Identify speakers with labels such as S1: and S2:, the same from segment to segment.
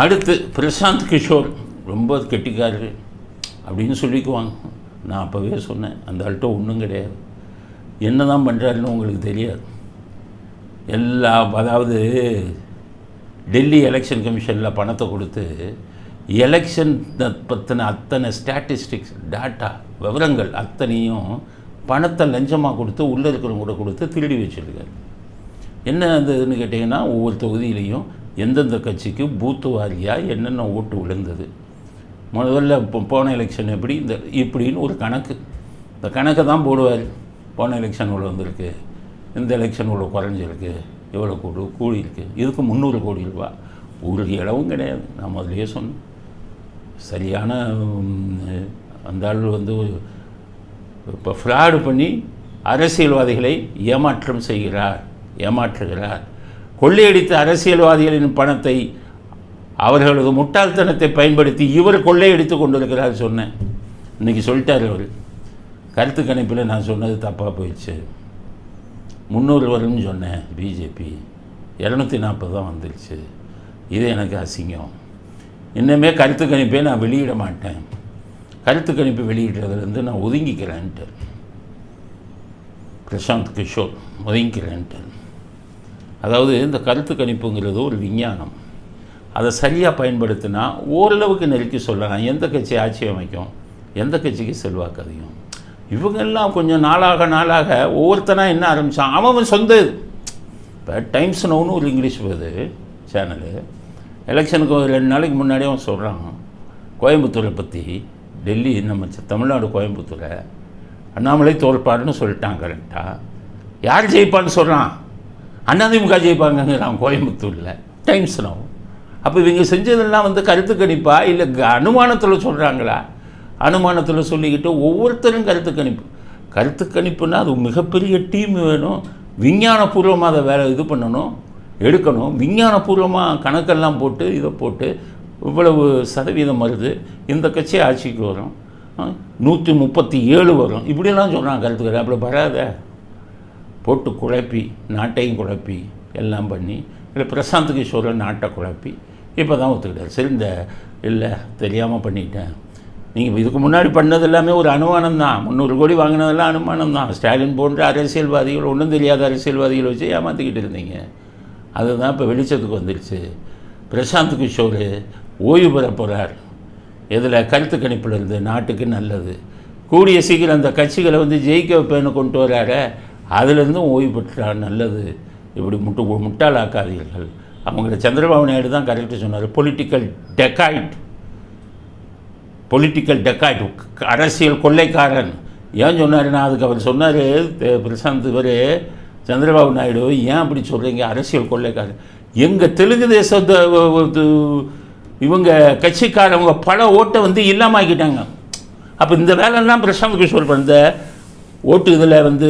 S1: அடுத்து பிரசாந்த் கிஷோர் ரொம்ப கெட்டிக்காரர் அப்படின்னு சொல்லிக்குவாங்க. நான் அப்போவே சொன்னேன் அந்த ஆள்கிட்ட ஒன்றும் கிடையாது. என்ன தான் பண்ணுறாருன்னு உங்களுக்கு தெரியாது. எல்லா அதாவது டெல்லி எலெக்ஷன் கமிஷனில் பணத்தை கொடுத்து எலெக்ஷன் பற்றின அத்தனை ஸ்டாட்டிஸ்டிக்ஸ் டேட்டா விவரங்கள் அத்தனையும் பணத்தை லஞ்சமாக கொடுத்து உள்ளே இருக்கிறவங்க கூட கொடுத்து திருடி வச்சுருக்காரு. என்ன அந்த இதுன்னு கேட்டிங்கன்னா ஒவ்வொரு தொகுதியிலையும் எந்தெந்த கட்சிக்கு பூத்து வாரியாக என்னென்ன ஓட்டு விழுந்தது? முதல்ல இப்போ போன எலெக்ஷன் எப்படி? இந்த இப்படின்னு ஒரு கணக்கு. இந்த கணக்கை தான் போடுவார். போன எலெக்ஷன் இவ்வளோ வந்திருக்கு. இந்த எலெக்ஷன் இவ்வளோ குறைஞ்சிருக்கு. இவ்வளோ கூடு கூடி இருக்குது இதுக்கு முந்நூறு கோடி ரூபா. ஒரு இடவும் கிடையாது. நான் முதல்லயே சொன்னேன். சரியான அந்த ஆள் வந்து இப்போ ஃப்ராடு பண்ணி அரசியல்வாதிகளை ஏமாற்றம் செய்கிறார். ஏமாற்றுகிறார். கொள்ளையடித்த அரசியல்வாதிகளின் பணத்தை அவர்களது முட்டாள்தனத்தை பயன்படுத்தி இவர் கொள்ளையடித்து கொண்டிருக்கிறார் சொன்னேன். இன்னைக்கு சொல்லிட்டார் அவர் கருத்து கணிப்பில் நான் சொன்னது தப்பாக போயிடுச்சு. முந்நூறு வரும்னு சொன்னேன் பிஜேபி. இரநூத்தி நாற்பது தான் வந்துருச்சு. இது எனக்கு அசிங்கம். இன்னுமே கருத்து கணிப்பே நான் வெளியிட மாட்டேன். கருத்து கணிப்பு வெளியிடுறதுலேருந்து நான் ஒதுங்கிக்கிறேன்ட்டு. பிரசாந்த் கிஷோர் ஒதுங்கிக்கிறேன்ட்டு. அதாவது இந்த கருத்து கணிப்புங்கிறது ஒரு விஞ்ஞானம். அதை சரியாக பயன்படுத்தினா ஓரளவுக்கு நெருக்கி சொல்லலாம் எந்த கட்சி ஆட்சி அமைக்கும்? எந்த கட்சிக்கு செல்வாக்கு அதிகம்? இவங்கெல்லாம் கொஞ்சம் நாளாக நாளாக ஒவ்வொருத்தனாக என்ன ஆரம்பித்தான் அவன் அவன் சொந்த இது. இப்போ டைம்ஸ் நோன்னு ஒரு இங்கிலீஷ் வருது சேனலு. எலெக்ஷனுக்கு ஒரு ரெண்டு நாளைக்கு முன்னாடியே அவன் சொல்கிறான் கோயம்புத்தூரை பற்றி டெல்லி நம்ம தமிழ்நாடு கோயம்புத்தூரை. அண்ணாமலை தோல்பாடுன்னு சொல்லிட்டான் கரெக்டாக யார் ஜெயிப்பான்னு சொல்கிறான் அதிமுக ஜெயிப்பாங்கங்கிறான் கோயம்புத்தூரில். டைம்ஸ் நோ அப்போ இவங்க செஞ்சதெல்லாம் வந்து கருத்து கணிப்பா? இல்லை அனுமானத்தில் சொல்கிறாங்களா அனுமானத்தில் சொல்லிக்கிட்டு ஒவ்வொருத்தரும் கருத்து கணிப்பு. கருத்து கணிப்புன்னா அது மிகப்பெரிய டீம் வேணும். விஞ்ஞானபூர்வமாக அதை வேலை இது பண்ணணும் எடுக்கணும். விஞ்ஞானபூர்வமாக கணக்கெல்லாம் போட்டு இதை போட்டு இவ்வளவு சதவீதம் வருது. இந்த கட்சி ஆட்சிக்கு வரும். நூற்றி முப்பத்தி ஏழு வரும். இப்படிலாம் சொல்கிறாங்க கருத்து அப்படி வராத. போட்டு குழப்பி நாட்டையும் குழப்பி எல்லாம் பண்ணி இல்லை பிரசாந்த் கிஷோரில் நாட்டை குழப்பி இப்போ தான் ஒத்துக்கிட்டார். சரி இந்த இல்லை தெரியாமல் பண்ணிட்டேன். நீங்கள் இதுக்கு முன்னாடி பண்ணது எல்லாமே ஒரு அனுமானம் தான் முந்நூறு கோடி வாங்கினதெல்லாம் அனுமானம் தான் ஸ்டாலின் போன்ற அரசியல்வாதிகள் ஒன்றும் தெரியாத அரசியல்வாதிகளை வச்சு ஏமாற்றிக்கிட்டு இருந்தீங்க. அதுதான் இப்போ வெளிச்சத்துக்கு வந்துருச்சு. பிரசாந்த் கிஷோர் ஓய்வு பெற போகிறார் இதில் கருத்து கணிப்பில் இருந்து நாட்டுக்கு நல்லது. கூடிய சீக்கிரம் அந்த கட்சிகளை வந்து ஜெயிக்க வைப்பேன்னு கொண்டு வராரு. அதுலேருந்தும் ஓய்வு பெற்றால் நல்லது. இப்படி முட்டு முட்டாளாக்காதீர்கள் அவங்கள சந்திரபாபு நாயுடு தான் கரெக்டாக சொன்னார். பொலிட்டிக்கல் டெக்காய்ட் பொலிட்டிக்கல் டெக்காய்ட் அரசியல் கொள்ளைக்காரன். ஏன் சொன்னாருன்னா அதுக்கு அவர் சொன்னார் பிரசாந்த் இவர் சந்திரபாபு நாயுடு ஏன் அப்படி சொல்கிறீங்க அரசியல் கொள்ளைக்காரன். எங்கள் தெலுங்கு தேசத்தை இவங்க கட்சிக்காரவங்க பல ஓட்டை வந்து இல்லாமல் ஆக்கிட்டாங்க. அப்போ இந்த வேலைலாம் பிரசாந்த் கிஷோர் பண்ண ஓட்டு இதில் வந்து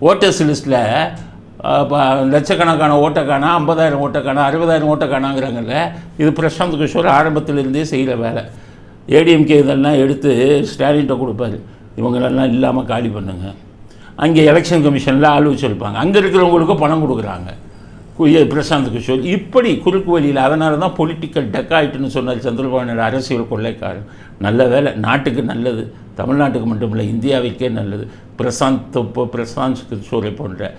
S1: ஓட்டர்ஸ் லிஸ்ட்டில் லட்சக்கணக்கான ஓட்டை ஐம்பதாயிரம் ஓட்டை அறுபதாயிரம் ஓட்டக்கானாங்கிறாங்கல்ல இது பிரசாந்த் கிஷோர் ஆரம்பத்திலிருந்தே செய்கிற வேலை. ஏடிஎம்கே இதெல்லாம் எடுத்து ஸ்டாலின்ட்ட கொடுப்பாரு. இவங்களெல்லாம் இல்லாமல் காலி பண்ணுங்க. அங்கே எலெக்ஷன் கமிஷனில் ஆலோசிச்சிருப்பாங்க அங்கே இருக்கிறவங்களுக்கும் பணம் கொடுக்குறாங்க. பிரசாந்த் கிஷோர் இப்படி குறுக்கு வழியில் அதனால தான் பொலிட்டிக்கல் டெக்காயிட்டுன்னு சொன்னார் சந்திரபாபு நாயுடு அரசியல் கொள்ளைக்காரன். நல்ல வேலை நாட்டுக்கு நல்லது தமிழ்நாட்டுக்கு மட்டுமில்லை இந்தியாவுக்கே நல்லது. பிரசாந்த் இப்போ பிரசாந்த் கிஷோரை போன்ற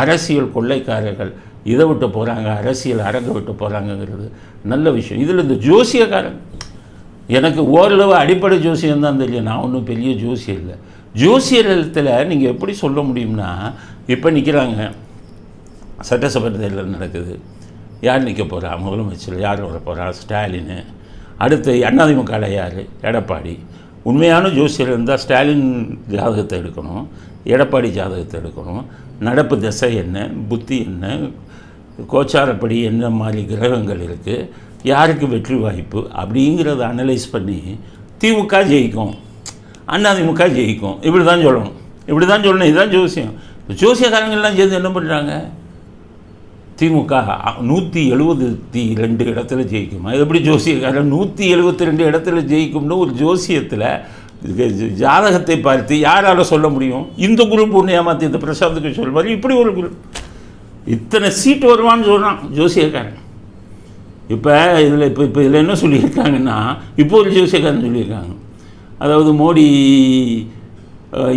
S1: அரசியல் கொள்ளைக்காரர்கள் இதை விட்டு போகிறாங்க அரசியல் அரங்க விட்டு போகிறாங்கங்கிறது நல்ல விஷயம். இதில் இந்த ஜோசியக்காரன் எனக்கு ஓரளவு அடிப்படை ஜோசியம் தான் தெரியும். நான் ஒன்றும் பெரிய ஜோசியம் இல்லை. ஜோசியத்தில் நீங்கள் எப்படி சொல்ல முடியும்னா இப்போ நிற்கிறாங்க சட்டசபை தேர்தல் நடக்குது. யார் நிற்க போகிறா முதலமைச்சர் யார் வர போகிறா ஸ்டாலின். அடுத்து அண்ணாதிமுகவில் யார்? எடப்பாடி. உண்மையான ஜோசியர் இருந்தால் ஸ்டாலின் ஜாதகத்தை எடுக்கணும். எடப்பாடி ஜாதகத்தை எடுக்கணும். நடப்பு திசை என்ன? புத்தி என்ன? கோச்சாரப்படி என்ன மாதிரி கிரகங்கள் இருக்குது யாருக்கு வெற்றி வாய்ப்பு? அப்படிங்கிறத அனலைஸ் பண்ணி திமுக ஜெயிக்கும். அண்ணாதிமுக ஜெயிக்கும். இப்படி தான் சொல்லணும். இப்படி தான் சொல்லணும். இதுதான் ஜோசியம். ஜோசியக்காரங்கள்லாம் சேர்ந்து என்ன பண்ணுறாங்க திமுக நூற்றி எழுபத்தி ரெண்டு இடத்துல ஜெயிக்கும்? அது எப்படி ஜோசியக்காரன் நூற்றி எழுபத்தி ரெண்டு இடத்துல ஜெயிக்கும்னு ஒரு ஜோசியத்தில் ஜாதகத்தை பார்த்து யாரால சொல்ல முடியும்? இந்த குரூப் ஒன்று ஏமாற்றி இந்த பிரசாந்த் கிஷோர் மாதிரி இப்படி ஒரு குரூப். இத்தனை சீட்டு வருவான்னு சொல்கிறான் ஜோசியக்காரன். இப்போ இதில் இப்போ இப்போ இதில் என்ன சொல்லியிருக்காங்கன்னா இப்போ ஒரு ஜோசியக்காரன் சொல்லியிருக்காங்க. அதாவது மோடி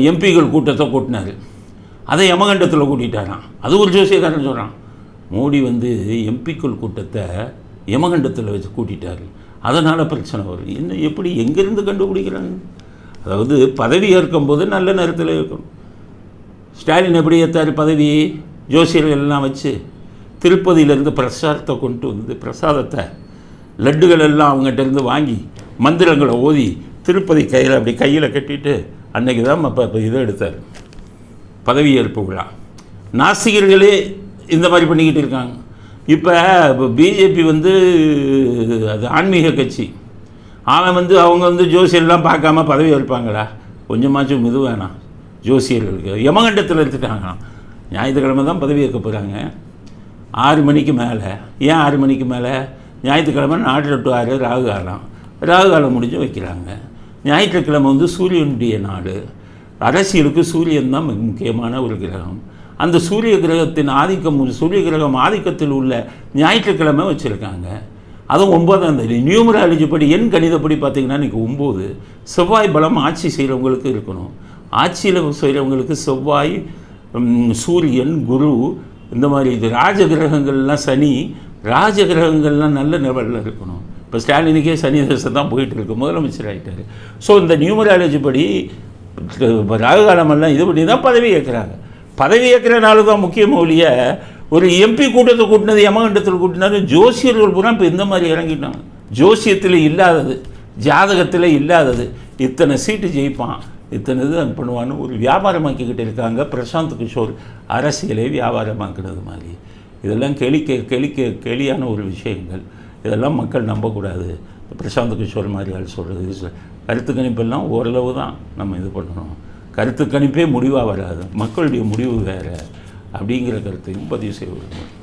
S1: எம்பிகள் கூட்டத்தை கூட்டினார். அதை யமகண்டத்தில் கூட்டிட்டாராம். அது ஒரு ஜோசியக்காரன் சொல்கிறான் மோடி வந்து எம்பிக்குள் கூட்டத்தை யமகண்டத்தில் வச்சு கூட்டிட்டாரு. அதனால் பிரச்சனை வரும் என்ன எப்படி எங்கேருந்து கண்டுபிடிக்கிறாங்க? அதாவது பதவி ஏற்கும்போது நல்ல நேரத்தில் இருக்கணும். ஸ்டாலின் எப்படி ஏற்றாரு பதவி? ஜோசியர்கள் எல்லாம் வச்சு திருப்பதியிலேருந்து பிரசாதத்தை கொண்டு வந்து பிரசாதத்தை லட்டுகள் எல்லாம் அவங்ககிட்டருந்து வாங்கி மந்திரங்களை ஓதி திருப்பதி கையில் அப்படி கையில் கட்டிட்டு அன்னைக்கு தான் இப்போ இப்போ இதை எடுத்தார். பதவியேற்பு விழா. நாசிகர்களே இந்த மாதிரி பண்ணிக்கிட்டு இருக்காங்க. இப்போ இப்போ பிஜேபி வந்து அது ஆன்மீக கட்சி. அவன் வந்து அவங்க வந்து ஜோசியர்லாம் பார்க்காம பதவி இருப்பாங்களா கொஞ்சமாச்சும் இது வேணாம். ஜோசியர்களுக்கு. யமகண்டத்தில் எடுத்துட்டாங்களாம் ஞாயிற்றுக்கிழமை தான் பதவி ஏற்க போகிறாங்க ஆறு மணிக்கு மேலே. ஏன் ஆறு மணிக்கு மேலே? ஞாயிற்றுக்கிழமை நாட்டில் டு ஆறு ராகு காலம். ராகு காலம் முடிஞ்சு வைக்கிறாங்க. ஞாயிற்றுக்கிழமை வந்து சூரியனுடைய நாடு. அரசியலுக்கு சூரியன் தான் மிக முக்கியமான ஒரு கிரகம். அந்த சூரிய கிரகத்தின் ஆதிக்கம் சூரிய கிரகம் ஆதிக்கத்தில் உள்ள ஞாயிற்றுக்கிழமை வச்சுருக்காங்க. அதுவும் ஒன்பதாம் தேதி. நியூமராலஜி படி என் கணிதப்படி பார்த்தீங்கன்னா இன்றைக்கி ஒம்பது செவ்வாய் பலம் ஆட்சி செய்கிறவங்களுக்கு இருக்கணும். ஆட்சியில் செய்கிறவங்களுக்கு செவ்வாய் சூரியன் குரு இந்த மாதிரி இது ராஜ கிரகங்கள்லாம் சனி ராஜ கிரகங்கள்லாம் நல்ல நிலவில் இருக்கணும். இப்போ ஸ்டாலினுக்கே சனி தசை தான் போயிட்டு இருக்கு. முதலமைச்சர் ஆகிட்டார் ஸோ இந்த நியூமராலஜி படி இப்போ ராகுகாலமெல்லாம் இது பண்ணி தான் பதவி ஏற்கிறாங்க. பதவி ஏற்கிறனால தான் முக்கியம் ஒழிய ஒரு எம்பி கூட்டத்தை கூட்டினது யமகண்டத்தில் கூட்டினாரு ஜோசியர்கள் பூரா இப்போ இந்த மாதிரி இறங்கிட்டாங்க. ஜோசியத்தில் இல்லாதது ஜாதகத்தில் இல்லாதது. இத்தனை சீட்டு ஜெயிப்பான் இத்தனை இது பண்ணுவான்னு ஒரு வியாபாரமாக்கிக்கிட்டு இருக்காங்க பிரசாந்த் கிஷோர். அரசியலை வியாபாரமாக்குனது மாதிரி. இதெல்லாம் கெளிக்க கெளிக்க கெளியான ஒரு விஷயங்கள். இதெல்லாம் மக்கள் நம்பக்கூடாது. பிரசாந்த் கிஷோர் மாதிரி ஆள் சொல்கிறது கருத்து கணிப்பெல்லாம் ஓரளவு தான் நம்ம இது பண்ணணும். கருத்து கணிப்பே முடிவாக வராது. மக்களுடைய முடிவு வேறு. அப்படிங்கிற கருத்தையும் பதிவு செய்ய விரும்புகிறேன்